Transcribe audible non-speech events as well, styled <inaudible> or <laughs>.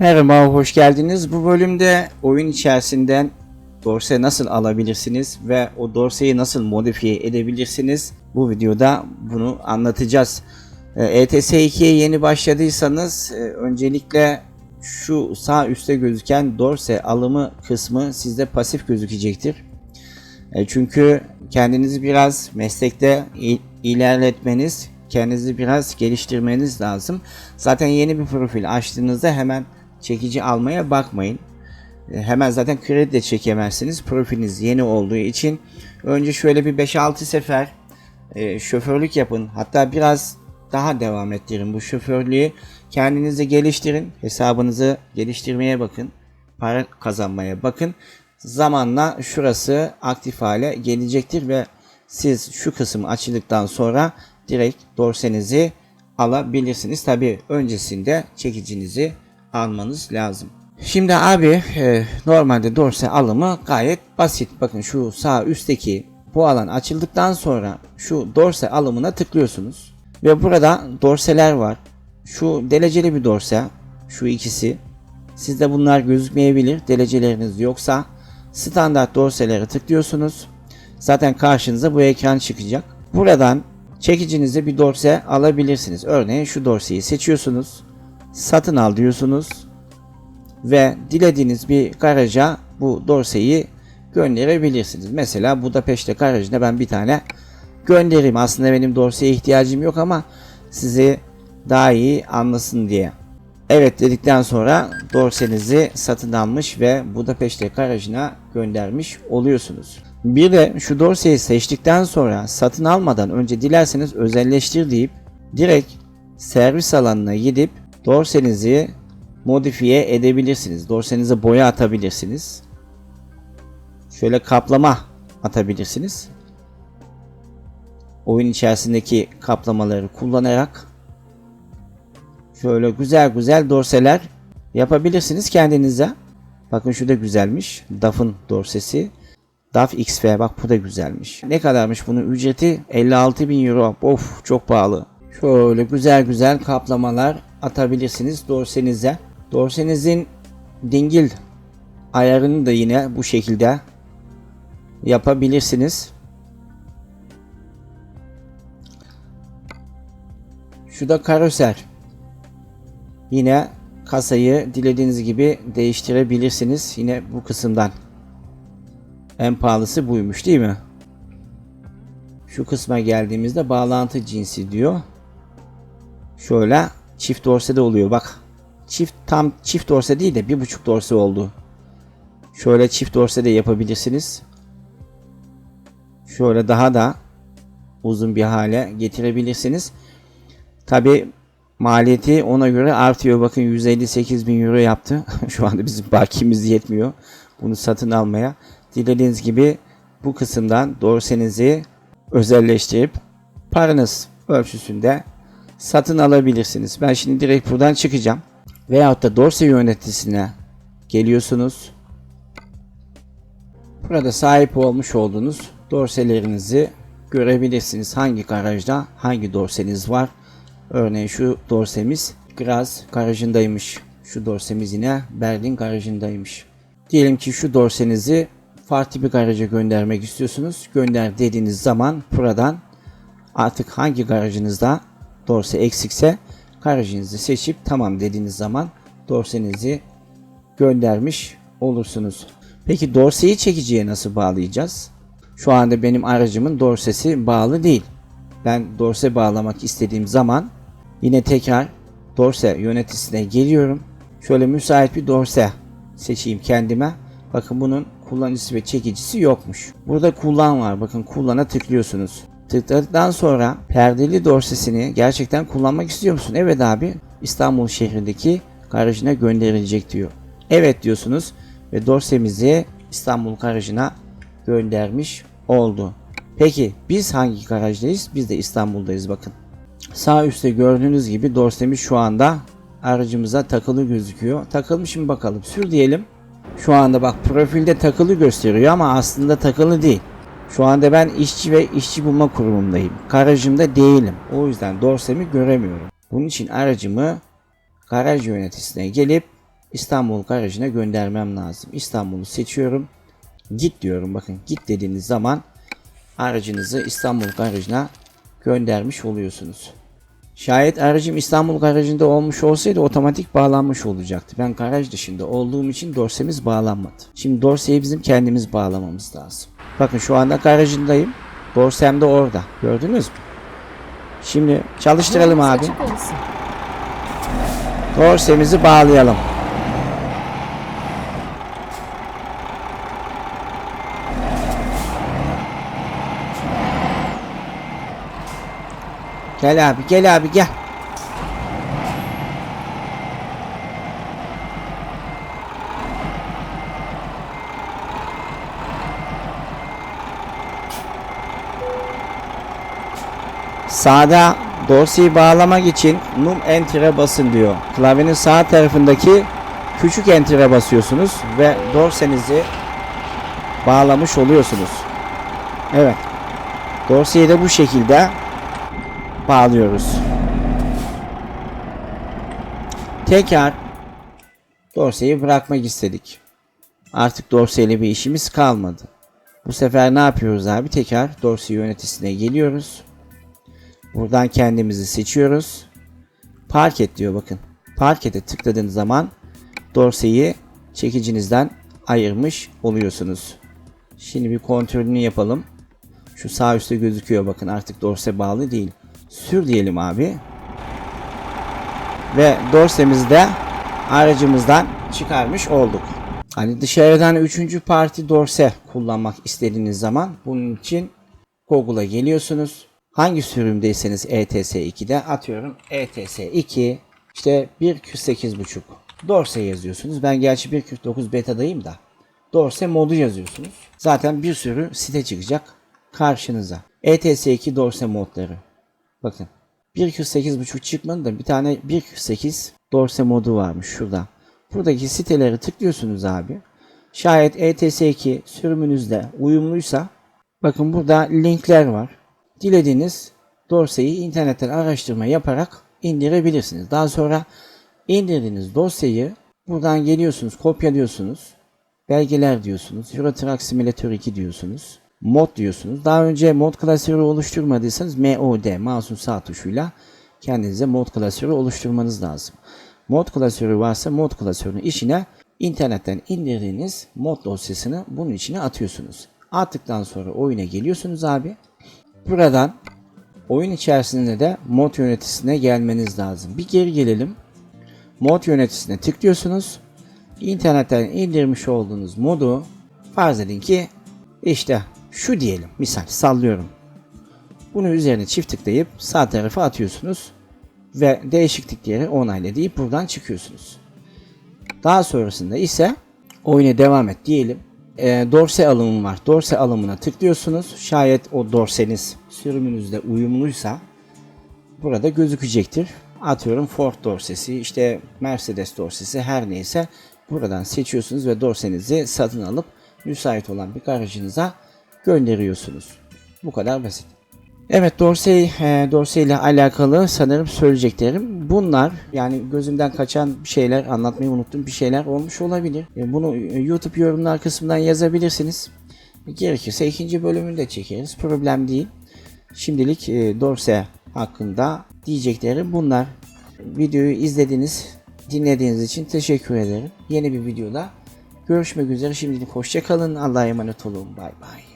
Merhaba, hoş geldiniz. Bu bölümde oyun içerisinden dorse nasıl alabilirsiniz ve o dorseyi nasıl modifiye edebilirsiniz? Bu videoda bunu anlatacağız. Ee, ETS 2'ye yeni başladıysanız e, öncelikle şu sağ üstte gözüken dorse alımı kısmı sizde pasif gözükecektir. E, Çünkü kendinizi biraz meslekte ilerletmeniz, kendinizi biraz geliştirmeniz lazım. Zaten yeni bir profil açtığınızda hemen çekici almaya bakmayın. Hemen zaten kredi de çekemezsiniz. Profiliniz yeni olduğu için önce şöyle bir 5-6 sefer e, şoförlük yapın. Hatta biraz daha devam ettirin bu şoförlüğü. Kendinizi geliştirin. Hesabınızı geliştirmeye bakın. Para kazanmaya bakın. Zamanla şurası aktif hale gelecektir ve siz şu kısım açıldıktan sonra direkt dorsenizi alabilirsiniz. Tabi öncesinde çekicinizi almanız lazım. Şimdi abi e, normalde dorse alımı gayet basit. Bakın şu sağ üstteki bu alan açıldıktan sonra şu dorse alımına tıklıyorsunuz. Ve burada dorseler var. Şu deleceli bir dorse. Şu ikisi. Sizde bunlar gözükmeyebilir. Deleceleriniz yoksa standart dorselere tıklıyorsunuz. Zaten karşınıza bu ekran çıkacak. Buradan çekicinize bir dorse alabilirsiniz. Örneğin şu dorseyi seçiyorsunuz. Satın al diyorsunuz ve dilediğiniz bir garaja bu dorseyi gönderebilirsiniz. Mesela Budapeşte garajına ben bir tane göndereyim. Aslında benim dorseye ihtiyacım yok ama sizi daha iyi anlasın diye. Evet dedikten sonra dorsenizi satın almış ve Budapeşte garajına göndermiş oluyorsunuz. Bir de şu dorseyi seçtikten sonra satın almadan önce dilerseniz özelleştir deyip direkt servis alanına gidip dorsenizi modifiye edebilirsiniz. Dorsenize boya atabilirsiniz. Şöyle kaplama atabilirsiniz. Oyun içerisindeki kaplamaları kullanarak şöyle güzel güzel dorseler yapabilirsiniz kendinize. Bakın şu da güzelmiş. DAF'ın dorsesi. DAF XF bak bu da güzelmiş. Ne kadarmış bunun ücreti? 56 bin euro. Of çok pahalı. Şöyle güzel güzel kaplamalar atabilirsiniz dorsenize. Dorsenizin dingil ayarını da yine bu şekilde yapabilirsiniz. Şu karoser. Yine kasayı dilediğiniz gibi değiştirebilirsiniz. Yine bu kısımdan. En pahalısı buymuş değil mi? Şu kısma geldiğimizde bağlantı cinsi diyor. Şöyle çift dorse de oluyor bak. Çift tam çift dorse değil de bir buçuk dorse oldu. Şöyle çift dorse de yapabilirsiniz. Şöyle daha da uzun bir hale getirebilirsiniz. Tabi maliyeti ona göre artıyor. Bakın 158 bin euro yaptı. <laughs> Şu anda bizim bakimiz yetmiyor. Bunu satın almaya. Dilediğiniz gibi bu kısımdan dorsenizi özelleştirip paranız ölçüsünde satın alabilirsiniz. Ben şimdi direkt buradan çıkacağım. Veyahut da dorse yöneticisine geliyorsunuz. Burada sahip olmuş olduğunuz dorselerinizi görebilirsiniz. Hangi garajda hangi dorseniz var. Örneğin şu dorsemiz Graz garajındaymış. Şu dorsemiz yine Berlin garajındaymış. Diyelim ki şu dorsenizi farklı bir garaja göndermek istiyorsunuz. Gönder dediğiniz zaman buradan artık hangi garajınızda dorse eksikse garajınızı seçip tamam dediğiniz zaman dorsenizi göndermiş olursunuz. Peki dorseyi çekiciye nasıl bağlayacağız? Şu anda benim aracımın dorsesi bağlı değil. Ben dorse bağlamak istediğim zaman yine tekrar dorse yöneticisine geliyorum. Şöyle müsait bir dorse seçeyim kendime. Bakın bunun kullanıcısı ve çekicisi yokmuş. Burada kullan var. Bakın kullana tıklıyorsunuz. Tıkladıktan sonra perdeli dorsesini gerçekten kullanmak istiyor musun? Evet abi. İstanbul şehrindeki garajına gönderilecek diyor. Evet diyorsunuz ve dorsemizi İstanbul garajına göndermiş oldu. Peki biz hangi garajdayız? Biz de İstanbul'dayız bakın. Sağ üstte gördüğünüz gibi dorsemiz şu anda aracımıza takılı gözüküyor. Takılmış mı bakalım. Sür diyelim. Şu anda bak profilde takılı gösteriyor ama aslında takılı değil. Şu anda ben işçi ve işçi bulma kurumundayım. Garajımda değilim. O yüzden dorsemi göremiyorum. Bunun için aracımı garaj yöneticisine gelip İstanbul garajına göndermem lazım. İstanbul'u seçiyorum. Git diyorum bakın git dediğiniz zaman aracınızı İstanbul garajına göndermiş oluyorsunuz. Şayet aracım İstanbul garajında olmuş olsaydı otomatik bağlanmış olacaktı. Ben garaj dışında olduğum için dorsemiz bağlanmadı. Şimdi dorseyi bizim kendimiz bağlamamız lazım. Bakın şu anda garajındayım. Dorsem de orada. Gördünüz mü? Şimdi çalıştıralım abi. Dorsemizi bağlayalım. Gel abi, gel abi, gel. Sağda dorseyi bağlamak için num enter'e basın diyor. Klavyenin sağ tarafındaki küçük enter'e basıyorsunuz ve dorsenizi bağlamış oluyorsunuz. Evet. Dorseyi de bu şekilde bağlıyoruz. Tekrar dorseyi bırakmak istedik. Artık dorseyle bir işimiz kalmadı. Bu sefer ne yapıyoruz abi? Tekrar dorse yöneticisine geliyoruz. Buradan kendimizi seçiyoruz. Park et diyor bakın. Park ete tıkladığınız zaman dorseyi çekicinizden ayırmış oluyorsunuz. Şimdi bir kontrolünü yapalım. Şu sağ üstte gözüküyor bakın artık dorse bağlı değil. Sür diyelim abi. Ve dorsemizi de aracımızdan çıkarmış olduk. Hani dışarıdan üçüncü parti dorse kullanmak istediğiniz zaman bunun için Google'a geliyorsunuz. Hangi sürümdeyseniz E ETS2'de atıyorum E ETS2 işte 1.48.5 Dorse yazıyorsunuz. Ben gerçi 1.49 betadayım da Dorse modu yazıyorsunuz. Zaten bir sürü site çıkacak karşınıza. E ETS2 Dorse modları. Bakın 1.48.5 çıkmadı da bir tane 1.48 Dorse modu varmış şurada. Buradaki siteleri tıklıyorsunuz abi. Şayet E ETS2 sürümünüzde uyumluysa bakın burada linkler var. Dilediğiniz dorseyi internetten araştırma yaparak indirebilirsiniz. Daha sonra indirdiğiniz dosyayı buradan geliyorsunuz, kopyalıyorsunuz. Belgeler diyorsunuz. Euro Truck Simulator 2 diyorsunuz. Mod diyorsunuz. Daha önce mod klasörü oluşturmadıysanız MOD mouse'un sağ tuşuyla kendinize mod klasörü oluşturmanız lazım. Mod klasörü varsa mod klasörünün içine internetten indirdiğiniz mod dosyasını bunun içine atıyorsunuz. Attıktan sonra oyuna geliyorsunuz abi. Buradan oyun içerisinde de mod yöneticisine gelmeniz lazım. Bir geri gelelim. Mod yöneticisine tıklıyorsunuz. İnternetten indirmiş olduğunuz modu farz edin ki işte şu diyelim misal sallıyorum. Bunu üzerine çift tıklayıp sağ tarafa atıyorsunuz ve değişiklikleri onayla deyip buradan çıkıyorsunuz. Daha sonrasında ise oyuna devam et diyelim. E, dorse alımı var. Dorse alımına tıklıyorsunuz. Şayet o dorseniz sürümünüzde uyumluysa burada gözükecektir. Atıyorum Ford dorsesi, işte Mercedes dorsesi her neyse buradan seçiyorsunuz ve dorsenizi satın alıp müsait olan bir garajınıza gönderiyorsunuz. Bu kadar basit. Evet Dorsey, e, Dorsey ile alakalı sanırım söyleyeceklerim bunlar. Yani gözümden kaçan bir şeyler, anlatmayı unuttuğum bir şeyler olmuş olabilir. E, bunu YouTube yorumlar kısmından yazabilirsiniz. Gerekirse ikinci bölümünü de çekeriz. Problem değil. Şimdilik e, Dorsey hakkında diyeceklerim bunlar. Videoyu izlediğiniz, dinlediğiniz için teşekkür ederim. Yeni bir videoda görüşmek üzere. Şimdilik hoşçakalın. Allah'a emanet olun. Bay bay.